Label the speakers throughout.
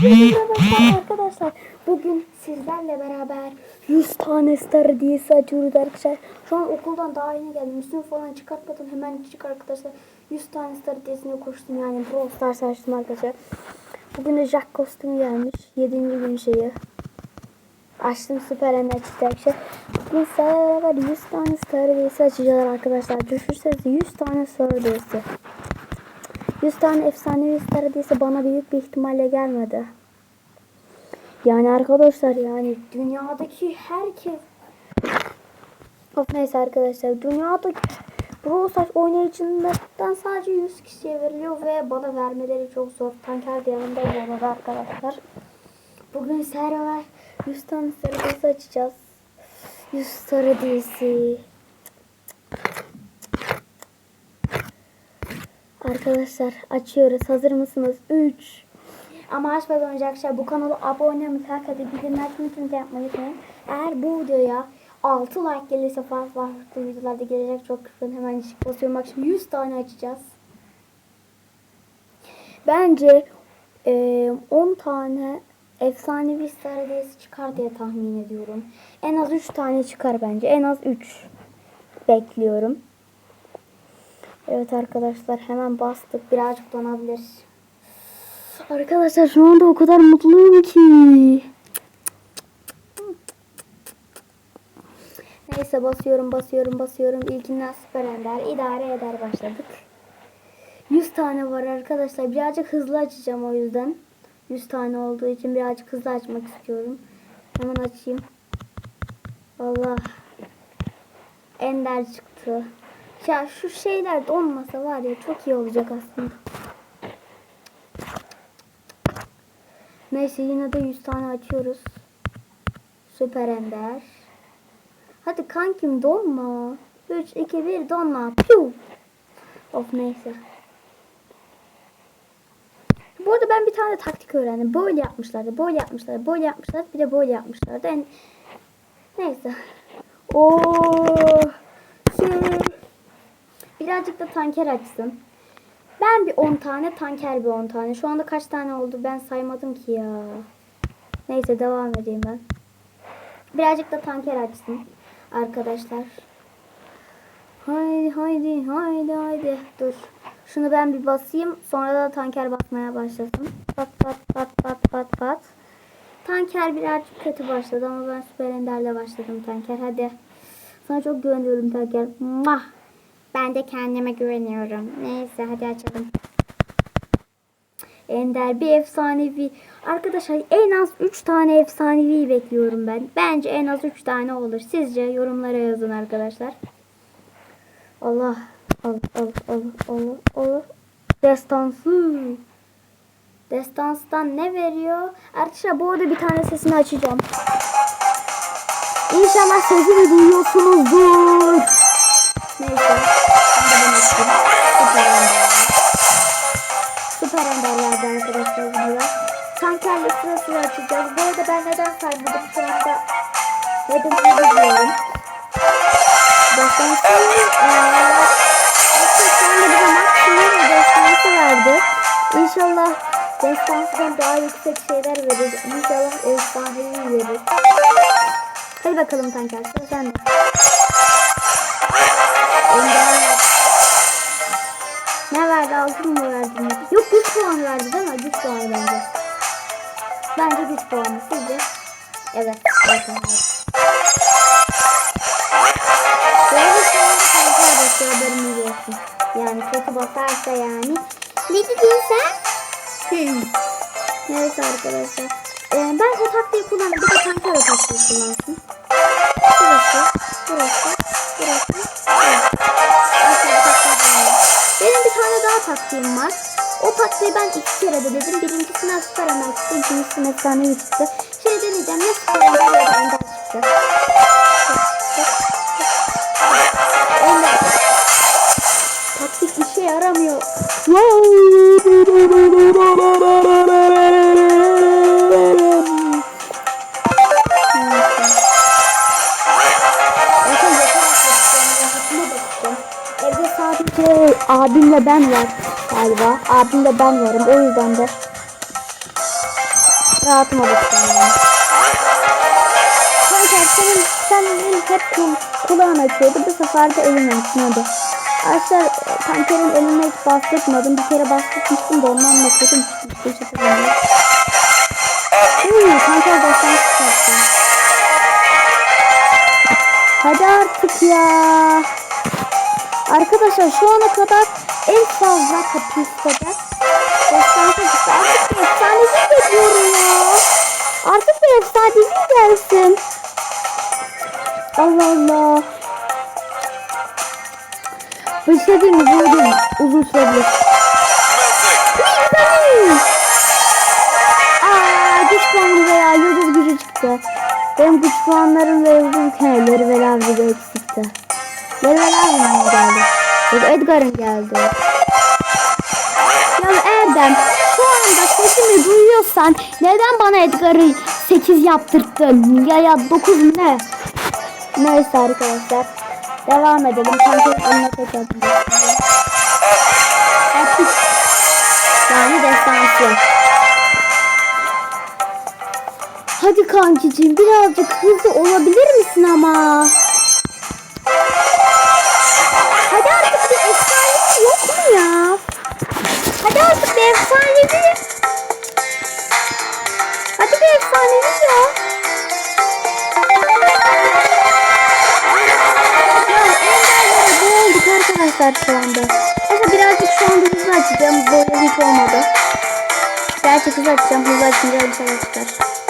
Speaker 1: Merhaba arkadaşlar. Bugün sizlerle beraber 100 tane star hediyesi açıyoruz arkadaşlar. Şu an okuldan daha yeni geldim. Üstümü falan çıkartmadım. Hemen çık arkadaşlar. 100 tane star hediyesine koştum yani. Brawl Stars açtım arkadaşlar. Bugün de Jack kostümü gelmiş. 7. gün şeyi. Açtım süper ender çıktı arkadaşlar. Bugün sizlerle beraber 100 tane star hediyesi açacağız arkadaşlar. Düşünsenize 100 tane star hediyesi. 100 tane efsanevi star hediyesi bana büyük bir ihtimalle gelmedi. Yani arkadaşlar yani dünyadaki herkes Of neyse arkadaşlar dünyadaki Brawl Stars oynayıcılardan sadece 100 kişiye veriliyor ve bana vermeleri çok zor. Tanker yanımda arada arkadaşlar. Bugün server 100 tane hediyesi açacağız. 100 star hediyesi. Arkadaşlar açıyoruz. Hazır mısınız? 3 Ama açmadan önce arkadaşlar bu kanala abone olmayı, like atıp bildirimler tüm yapmayı unutmayın. Eğer bu videoya 6 like gelirse farklı farklı videolarda gelecek çok kısa hemen ışık basıyorum. Bak şimdi 100 tane açacağız. Bence eee, 10 tane efsanevi star hediyesi çıkar diye tahmin ediyorum. En az 3 tane çıkar bence. En az 3 bekliyorum. Evet arkadaşlar hemen bastık. Birazcık donabilir. Arkadaşlar şu anda o kadar mutluyum ki. Neyse basıyorum basıyorum basıyorum. İlkinden süper ender. idare eder başladık. 100 tane var arkadaşlar. Birazcık hızlı açacağım o yüzden. 100 tane olduğu için birazcık hızlı açmak istiyorum. Hemen açayım. Allah. Ender çıktı. Ya şu şeyler de olmasa var ya çok iyi olacak aslında. Neyse yine de 100 tane açıyoruz. Süper Ender. Hadi kankim donma. 3, 2, 1 donma. Piu. Of neyse. Bu arada ben bir tane taktik öğrendim. Böyle yapmışlardı, böyle yapmışlardı, böyle yapmışlardı. Bir de böyle yapmışlardı. En... Neyse. Oo. Birazcık da tanker açsın. Ben bir 10 tane, tanker bir 10 tane. Şu anda kaç tane oldu ben saymadım ki ya. Neyse devam edeyim ben. Birazcık da tanker açsın arkadaşlar. Haydi haydi haydi haydi. Dur. Şunu ben bir basayım. Sonra da tanker basmaya başlasın. Pat pat pat pat pat pat. Tanker birazcık kötü başladı ama ben süper enderle başladım tanker. Hadi. Sana çok güveniyorum tanker. Mah. Ben de kendime güveniyorum. Neyse hadi açalım. Ender bir efsanevi. Arkadaşlar en az 3 tane efsanevi bekliyorum ben. Bence en az 3 tane olur. Sizce yorumlara yazın arkadaşlar. Allah. Allah Allah Allah Allah Allah. Destansı. Destanstan ne veriyor? Arkadaşlar bu arada bir tane sesini açacağım. İnşallah sesini duyuyorsunuzdur. Neyse. Ben de bunu açayım. Süper Ender. Süper Ender'lerdi arkadaşlar bunlar. Tankerle sıra sıra açacağız. Bu arada ben neden saymadım şu anda. Neden bilmiyorum. Destansı. Eee. Şu anda bize maksimum destansı verdi. İnşallah destansıdan daha yüksek şeyler verir. İnşallah efsanevi verir. Hadi bakalım tanker. Sıra sende. 6 mı verdim? Yok 3 puan verdi değil mi? 3 puan bence. Bence 3 puan. Sizce? Evet. Evet. evet. Yani kötü basarsa yani. Ne dedin sen? Hmm. Evet arkadaşlar. Ee, ben o taktiği kullandım. Bir de kanka taktiği kullansın. Burası, burası, burası. Taktiğim var. O taktiği ben iki kere de dedim. Birincisine süper ender çıktı. İkincisine efsanevi çıktı. Şey deneyeceğim. Ne süper ender çıktı. Taktik işe yaramıyor. Ben var galiba. Abimle ben varım o yüzden de. rahatıma bakıyorum. Yani. Kanka senin, senin hep kul, kulağın açıyordu. Bu sefer de elin açmıyordu. Arkadaşlar Panter'in eline hiç bastırmadım. Bir kere bastırmıştım da ondan mü çıkmıştı. Hiç hatırlamıyorum. Hmm, Panter baştan çıkarttı. Hadi artık ya. Arkadaşlar şu ana kadar en fazla kapistede destansı çıktı. Artık bir efsanevi bekliyorum ya. Artık bir efsanevi gelsin. Allah Allah. Bir şey mi? Değil. Uzun sürebilir.
Speaker 2: Melting.
Speaker 1: Aa, güç puanı veya yıldız gücü çıktı. Benim güç puanlarım ve yıldız keneleri ve lavri eksikti. Benim lavri'nin geldi. Yok Edgar'ın geldi. Ya Erdem şu anda sesimi duyuyorsan neden bana Edgar'ı 8 yaptırttın? Ya ya 9 ne? Neyse arkadaşlar. Devam edelim. Sanki anlatacağım. Epic. Yani destansı. Hadi kankicim birazcık hızlı olabilir misin ama? Ya? Hadi artık bir efsanevi. Hadi bir efsanevi ya. Ya enderlere boğulduk arkadaşlar şu anda. Ama birazcık şu anda hızlı açacağım. Böyle hiç olmadı. Gerçi hızlı açacağım. Hızlı açınca bir şey çıkar.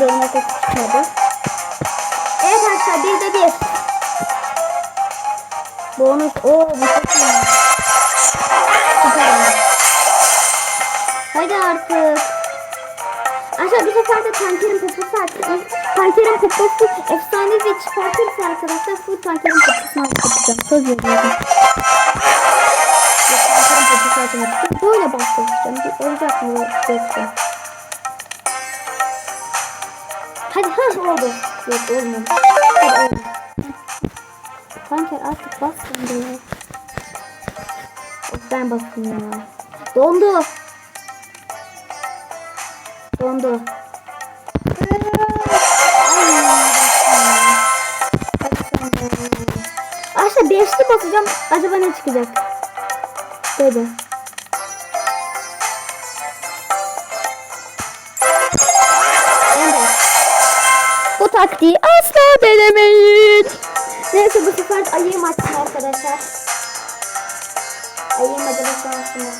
Speaker 1: Dönme sesi çıkmadı. Evet arkadaşlar bir de bir. Bonus. Oo bu çok iyi. Süper. Hadi artık. Arkadaşlar bu sefer de Panter'in poposu artık. Panter'in poposu efsanevi çıkartırsa arkadaşlar full Panter'in poposunu yapacağım. Söz veriyorum. Yok, Panter'in poposu açmak Böyle bastıracağım. Bir olacak mı? Yoksa. Hadi ha oldu. Yok olmadı. Hadi oldu. Panter artık bas. Of, Ben bastım ya. Dondu. Dondu. Aşağı beşli basacağım. Acaba ne çıkacak? Dedi. Bu taktiği asla denemeyin. Neyse bu sefer ayıyım açsın arkadaşlar. Ayıyım acaba şansıma.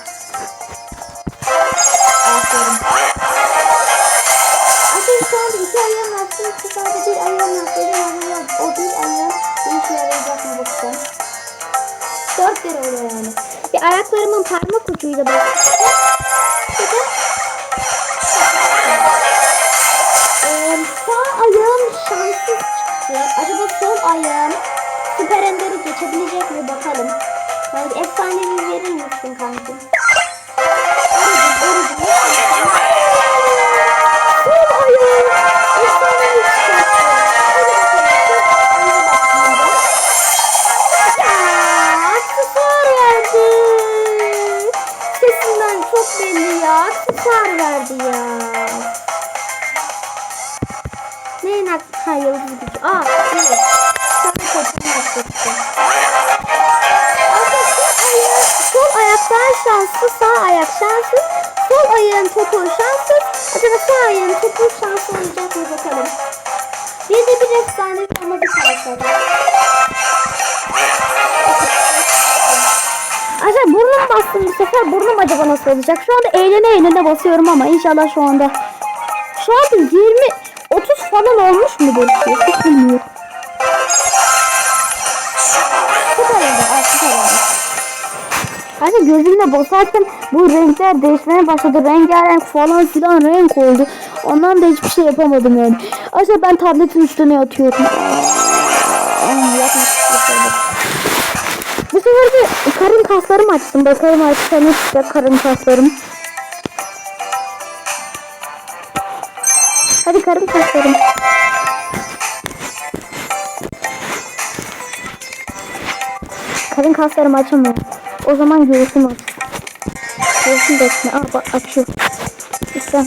Speaker 1: Aferin. Aslında şu anda iki ayağım var. Şimdi sadece bir. Benim ayağım o bir ayağım bir işe yarayacak mı bakacağım. Dört kere oluyor yani. Bir ayaklarımın parmak ucuyla bak. Çıktı. Acaba sol ayağım süper enderi geçebilecek mi bakalım. Yani efsanevi verir misin kankim? Çok belli ya. Aksesuar verdi ya. Neyin ak... Ha yıldız gücü. Aa evet. Aksesuar. Arkadaşlar ayağı, sol ayaktan şanslı, sağ ayak şanssız. Sol ayağın topu şanssız. Acaba sağ ayağın topu şanslı olacak mı bakalım. Bir de bir efsane bir karakter. Arkadaşlar burnum bastım bu sefer. Burnum acaba nasıl olacak? Şu anda eğlene eğlene basıyorum ama inşallah şu anda. Şu anda 20 30 falan olmuş mu şey? Hiç bilmiyorum. Süper oldu. Ay süper oldu. Hani gözümle basarken bu renkler değişmeye başladı. Rengarenk falan filan renk oldu. Ondan da hiçbir şey yapamadım yani. Aslında ben tabletin üstüne atıyorum. Bu sefer de karın kaslarımı açtım. Bakalım artık ne karın kaslarım. Hadi karın kaslarım. Açamıyorum. O zaman göğsüm aç. Göğsüm de açma. Aa bak açıyor. İstem.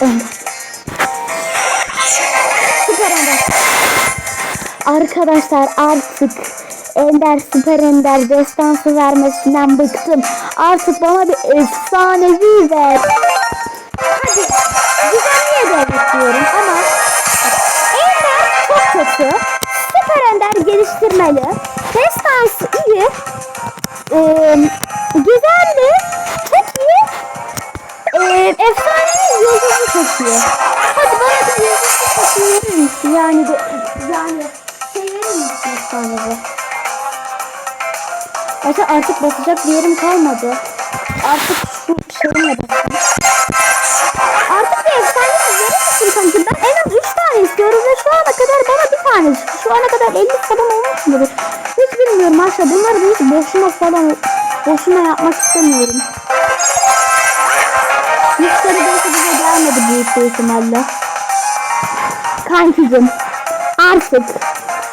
Speaker 1: Önder. Süper Ender. Arkadaşlar artık Ender Süper Ender destansı vermesinden bıktım. Artık bana bir efsanevi ver. Hadi de bekliyorum ama Ender çok kötü. Süper Ender geliştirmeli. Destansı iyi. Ee, güzeldi. Çok iyi. Ee, efsanevi yıldızı çok iyi. Hadi bana bir yıldızı çok verir misin? Yani de, yani şey verir misin efsanevi? Mesela artık basacak bir yerim kalmadı. Artık şu şeyimle basayım. Bana bir tane çıktı. Şu ana kadar 50 falan olmuş mudur? Hiç bilmiyorum Ayşe. Bunları hiç boşuna falan boşuna yapmak istemiyorum. Müşteri belki bize gelmedi büyük ihtimalle. Kankicim artık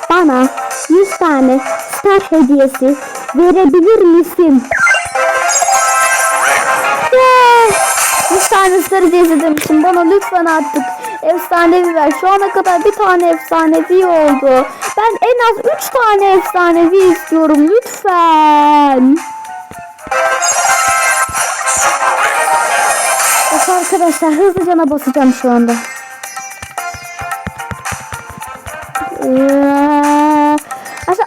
Speaker 1: bana 100 tane star hediyesi verebilir misin? Yeah. 100 tane star hediyesi demişim. Bana lütfen artık efsanevi ver. Şu ana kadar bir tane efsanevi oldu. Ben en az 3 tane efsanevi istiyorum. Lütfen. Bak arkadaşlar hızlıca basacağım şu anda. Ee,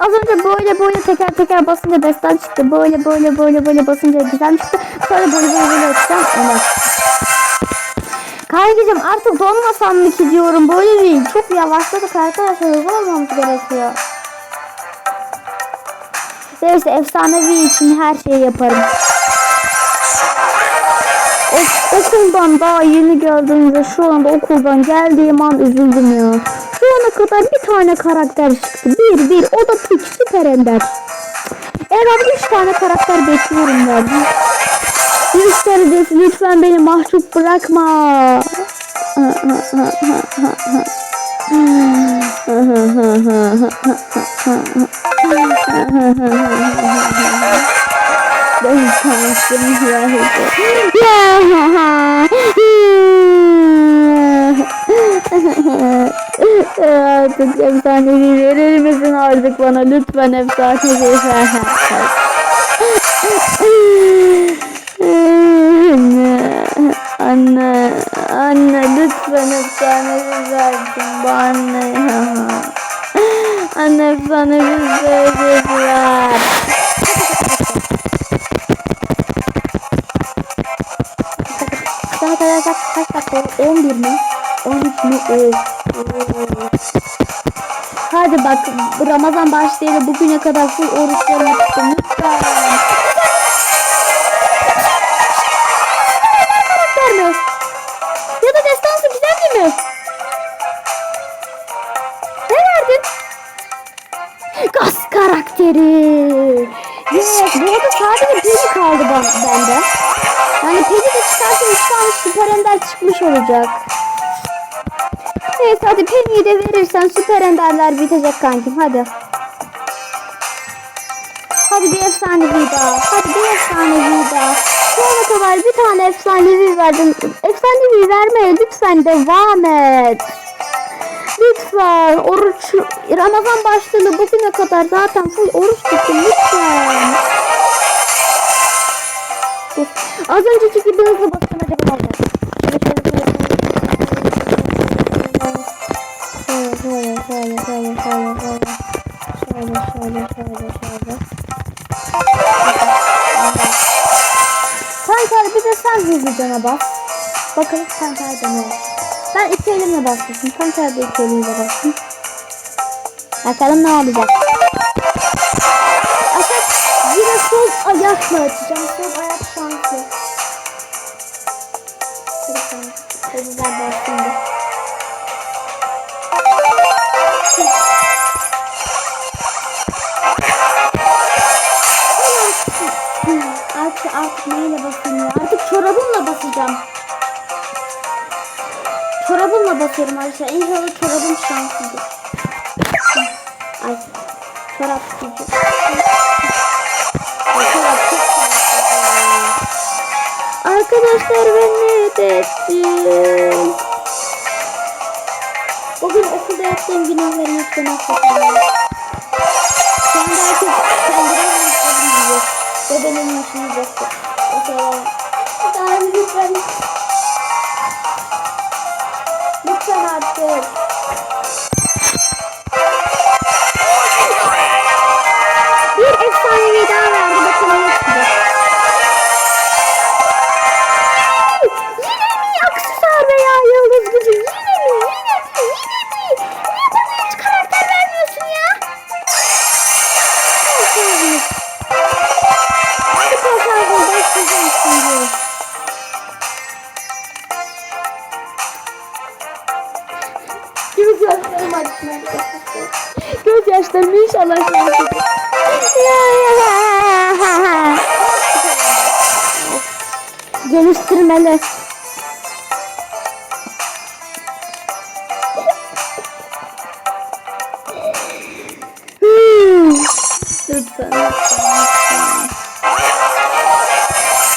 Speaker 1: az önce böyle böyle teker teker basınca destan çıktı. Böyle böyle böyle böyle basınca güzel çıktı. Sonra böyle böyle böyle açacağım. Evet. Kankacığım artık donmasam mı ki diyorum. Böyle değil. Çok yavaşladık arkadaşlar. Hızlı olmamız gerekiyor. Neyse efsanevi için her şeyi yaparım. Ok- okuldan daha yeni geldiğimde şu anda okuldan geldiğim an üzüldüm ya. Şu ana kadar bir tane karakter çıktı. Bir bir o da Pik Süper Ender. Herhalde üç tane karakter bekliyorum ben. Yüzleri desin lütfen beni mahcup bırakma. Ben Ya. Artık efsanevi verir misin artık bana lütfen efsanevi verdin bu anne ya. Anne efsanevi ver. Kaç kaç kaç dakika? 11 mi? 13 mi? Hadi bak Ramazan başlayalı bugüne kadar full oruçlarımı tuttum lütfen. Gaz karakteri. Yes, bu arada sadece Peli kaldı bende. Yani Peli de çıkarsa 3 tane süper ender çıkmış olacak. Neyse hadi Penny'yi de verirsen süper enderler bitecek kankim hadi. Hadi bir efsanevi daha. Hadi bir efsanevi daha. Şu ana kadar bir tane efsanevi verdin. Efsanevi vermeye lütfen devam et. Lütfen oruç Ramazan başladı bugüne kadar zaten full oruç tuttum lütfen. Az önceki gibi hızlı basın acaba olacak? Şöyle şöyle şöyle şöyle şöyle şöyle şöyle şöyle şöyle Kanka bir de sen hızlıca bas. Bakalım kanka ne olacak. Ben iki elimle bastım. Kanka da iki elimle bastım. Bakalım ne olacak. Atak yine sol ayakla açacağım. Sol ayak. Hadi kanka. Hadi güzel bastım. Artık artık neyle basayım ya? Artık çorabımla basacağım. Basıyorum arkadaşlar. İnşallah çorabım şanslıdır. Ay. Çorap gücü. Arkadaşlar ben ne ettim? Bugün okulda yaptığım günahları lütfen affedin.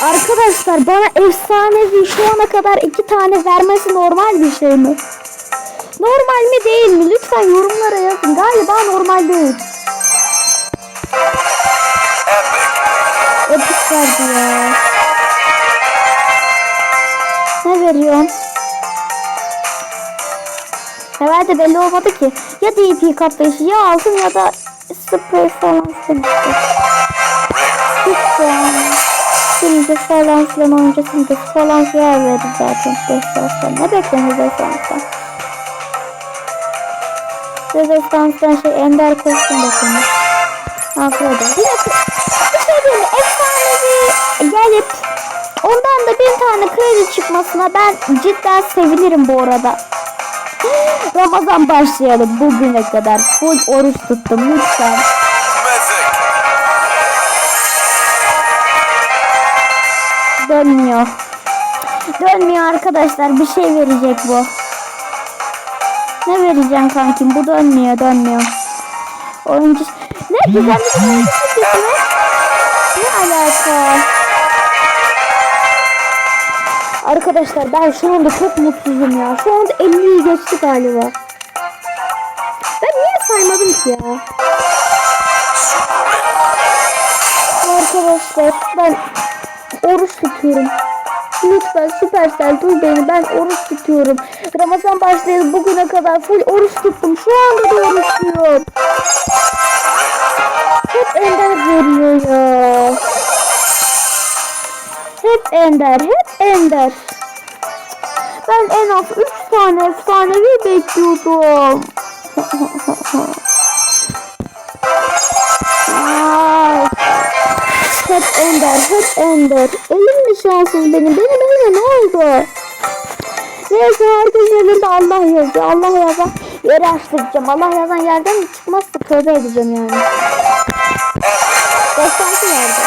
Speaker 1: Arkadaşlar bana efsanevi şu ana kadar iki tane vermesi normal bir şey mi? Normal mi değil mi? Lütfen yorumlara yazın. Galiba normal değil. Epik verdi ya. Ne veriyorsun? Herhalde belli olmadı ki. Ya DP kaplayışı ya altın ya da sprey falan. Hiç. Şimdi falan filan simgesi falan filan verdi zaten. 5 saatten. Ne beklenir Rezans'tan? Rezans'tan şey Ender kostüm bakılmış. Akrada. Bir dakika. Bir şey diyeyim? Efsanevi gelip ondan da bir tane kredi çıkmasına ben cidden sevinirim bu arada. Ramazan başlayalım bugüne kadar. Full oruç tuttum lütfen. Dönmüyor. Dönmüyor arkadaşlar. Bir şey verecek bu. Ne vereceğim kankim? Bu dönmüyor, dönmüyor. Oyuncu... Ne güzel bir oyuncu sesi mi? Ne alaka? Arkadaşlar ben şu anda çok mutsuzum ya. Şu anda 50'yi geçti galiba. Ben niye saymadım ki ya? Arkadaşlar ben oruç tutuyorum. Lütfen Supercell duy beni ben oruç tutuyorum. Ramazan başlayalı bugüne kadar full oruç tuttum. Şu anda da oruçluyum. Hep Ender veriyor ya. Hep Ender, hep Ender. Ben en az 3 tane efsanevi bekliyordum. Hep Ender, hep Ender. Elim mi şanssız benim? Benim elime ne oldu? Neyse herkesin elinde Allah yazıyor. Allah yazan yeri açtıracağım. Allah yazan yerden çıkmazsa tövbe edeceğim yani. Destansı yerde.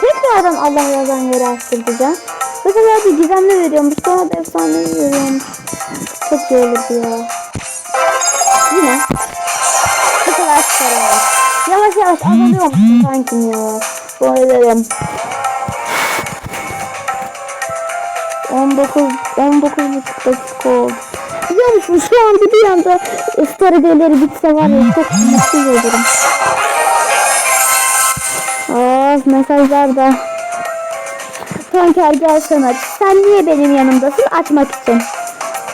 Speaker 1: Tekrardan Allah yazan yeri açtıracağım. Bu sefer bir gizemli veriyormuş. Sonra da efsane veriyormuş. Çok iyi olurdu ya. Yine. Bu kadar çıkarım Yavaş yavaş azalıyor musun kankim ya? Bayılırım. 19 19 buçuk dakika oldu. Biliyor musun şu anda bir anda star hediyeleri bitse var ya çok mutsuz olurum. Of mesajlarda. Tanker gel aç. Sen niye benim yanımdasın? Açmak için.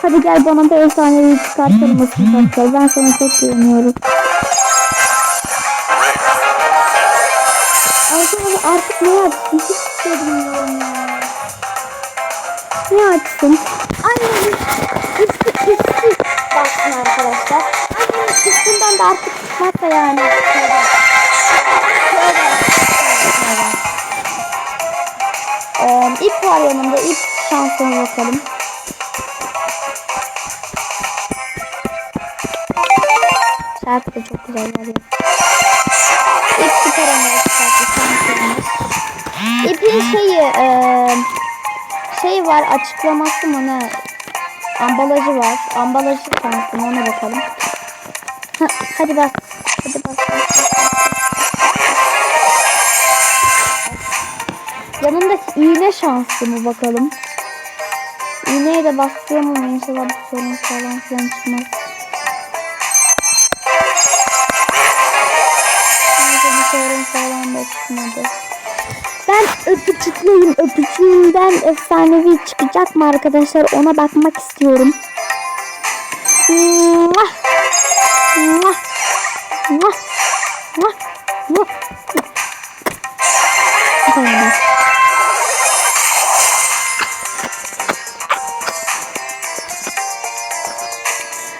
Speaker 1: Hadi gel bana da efsanevi çıkartır mısın Tanker? Ben sana çok güveniyorum. Arkadaşlar artık ne yapsın? Hiç şey bilmiyorum ya. sesini açsın. Annemin üstü üstü baksın arkadaşlar. Annemin üstünden de artık çıkmazsa yani. Şöyle. Şöyle. Şöyle. Ee, ip var yanımda. İp şansına bakalım. Şarkı da çok güzel geliyor. İp süper ama. İpin şeyi eee şey var açıklaması mı ne? Ambalajı var. Ambalajı tanıtım ona bakalım. Ha, hadi bak. Hadi bak. bak, bak. Yanındaki iğne şanslı mı bakalım. İğneye de bastırıyorum ama inşallah bir sorun falan filan çıkmaz. Bir sorun falan da çıkmadı. Ben öpücükleyim. Öpücüğümden efsanevi çıkacak mı arkadaşlar? Ona bakmak istiyorum. Muah! Muah! Muah! Muah! Muah! Tamam.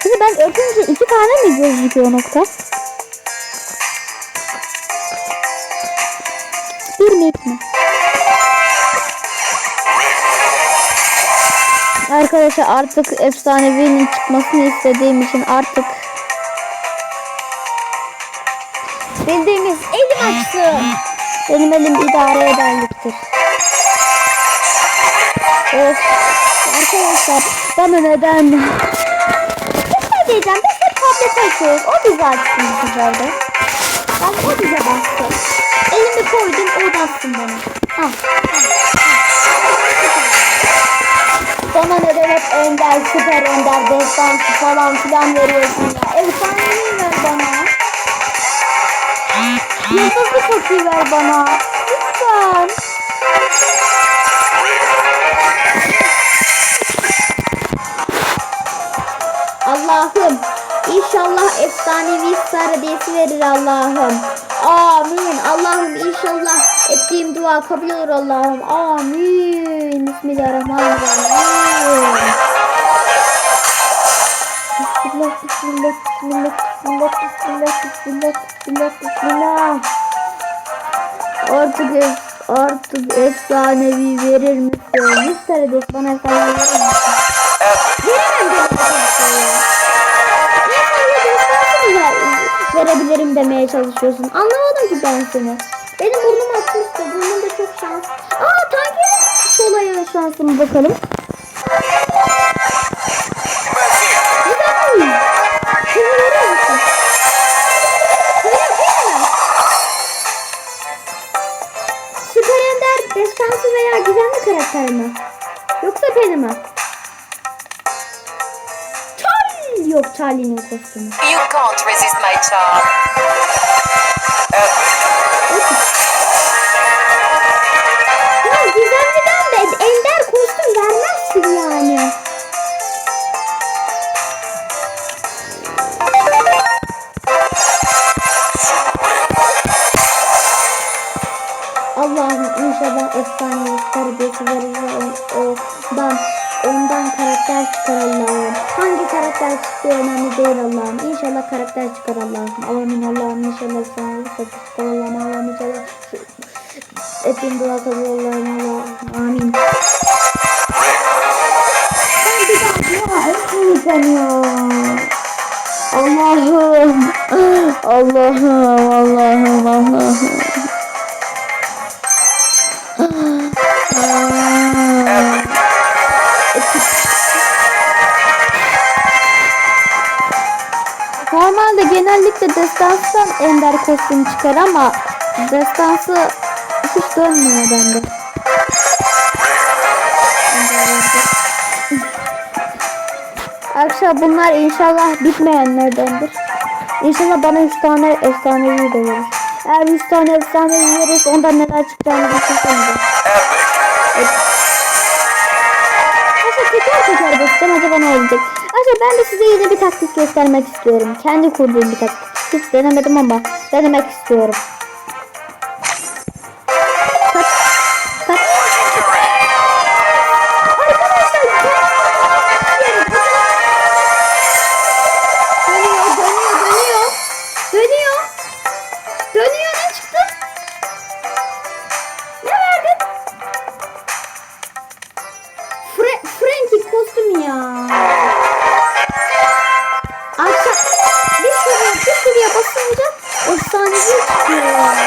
Speaker 1: Şimdi ben öpünce iki tane mi gözüküyor nokta? Bir mi iki mi? Arkadaşlar artık efsanevinin çıkmasını istediğim için artık bildiğimiz elim açsın. Benim elim idare ederliktir. Of. Arkadaşlar bana neden? Bir şey diyeceğim. Biz hep tablet açıyoruz. O bizi açsın bu sefer de. Bak o bize bastı. Elimi koydum o bastın bana. Ah. Bana neden hep ender, süper ender, destansı falan filan veriyorsun ya. Efsaneyi ver bana. Yıldızlı kokuyu ver bana. Lütfen. Allah'ım inşallah efsanevi star hediyesi verir Allah'ım. Amin. Allah'ım inşallah ettiğim dua kabul olur Allah'ım. Amin. Bismillahirrahmanirrahim. Bismillah, bismillah, bismillah, bismillah, bismillah, bismillah, bismillah, bismillah. Artık, artık efsanevi verir misin? Mister hediyesi bana efsanevi verir misin? Veremem verebilirim demeye çalışıyorsun. Anlamadım ki ben seni. Benim burnum açmıştı. Burnumda çok şans. Aa tankerin sol ayağı şansına bakalım. Destansı veya gizemli karakter mi? Yoksa Penny mi? Charlie yok Charlie'nin kostümü.
Speaker 3: You can't resist my charm.
Speaker 1: Ya kostüm çıkar ama destansı hiç dönmüyor bende. Arkadaşlar bunlar inşallah bitmeyenlerdendir. İnşallah bana 100 tane efsanevi de verir. Eğer 100 tane efsanevi verirse ondan neler çıkacağını düşünsenize. Arkadaşlar teker teker bakacağım acaba ne olacak. Arkadaşlar ben de size yeni bir taktik göstermek istiyorum. Kendi kurduğum bir taktik hiç denemedim ama denemek istiyorum. Kaç. Kaç.
Speaker 2: Dönüyor,
Speaker 1: dönüyor, dönüyor. Dönüyor. Dönüyor ne çıktı? Ne verdi? Frankie kostüm ya. Akşam bir şuraya bir şuraya basınca efsanevi çıkıyor yani.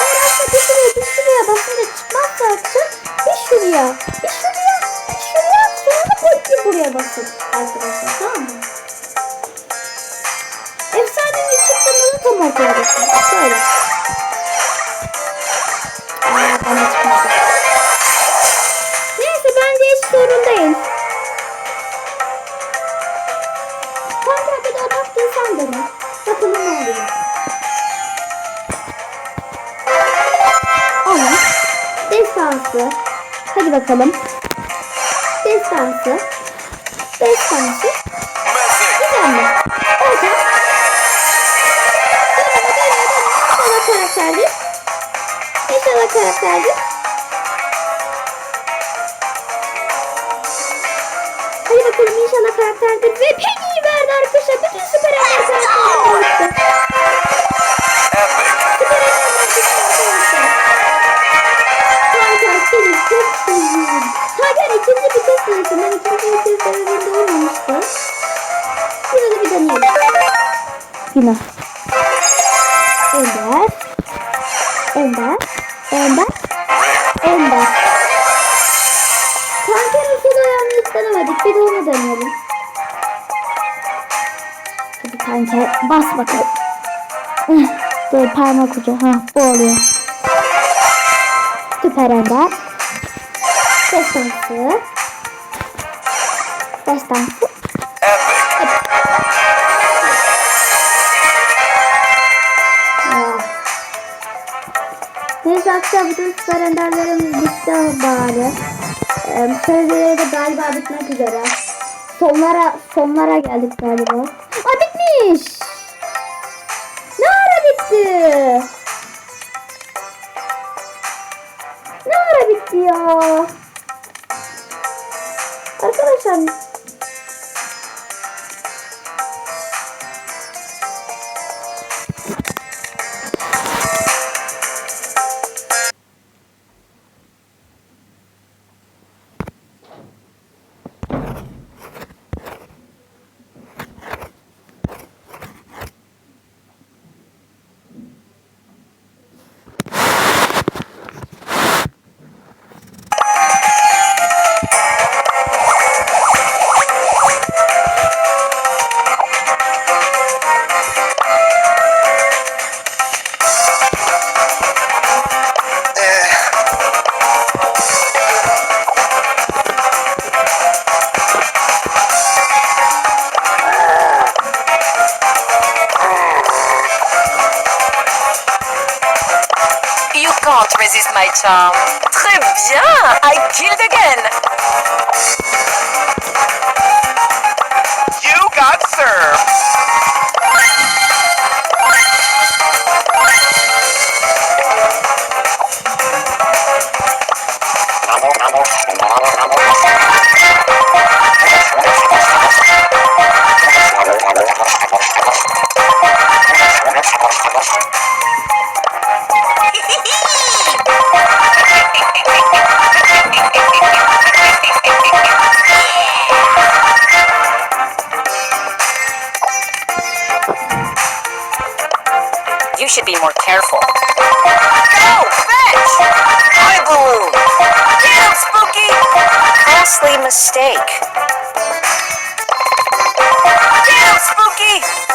Speaker 1: Ondan bir şuraya bir şuraya basınca çıkmaz zaten. Bir şuraya bir şuraya bir şuraya sonra da bir buraya basın arkadaşlar tamam mı? Efsanevi çıktığında da tam ortaya basın. Böyle. Bakalım. Destansı. Destansı. Güzel? Orada. İnşallah karakterdir. İnşallah karakterdir. Hadi bakalım inşallah karakterdir. Ve Penny'yi verdi arkadaşlar. Bütün süper ender İkinci bir test denesin. Ben ikinci bir test denemede olmamıştı. Burada bir deneyelim. Günah. Ender. Ender. Ender. Ender. Kanker usulü yanlış denemedik. Bir de onu deneyelim. Hadi kanker bas bakalım. Dur parmak ucu. Ha bu oluyor. Süper Ender. Destansı. Destansı. Ya. Neyse arkadaşlar bütün süper enderlerimiz bitti bari. Ee, sözleri de galiba bitmek üzere. Sonlara sonlara geldik galiba. Aa bitmiş. Ne ara bitti? Ne ara bitti ya? Arkadaşlar
Speaker 3: resist
Speaker 2: You
Speaker 3: should be more careful. Go! Fetch! My balloon! Get him, Spooky! Costly mistake. Get him, Spooky!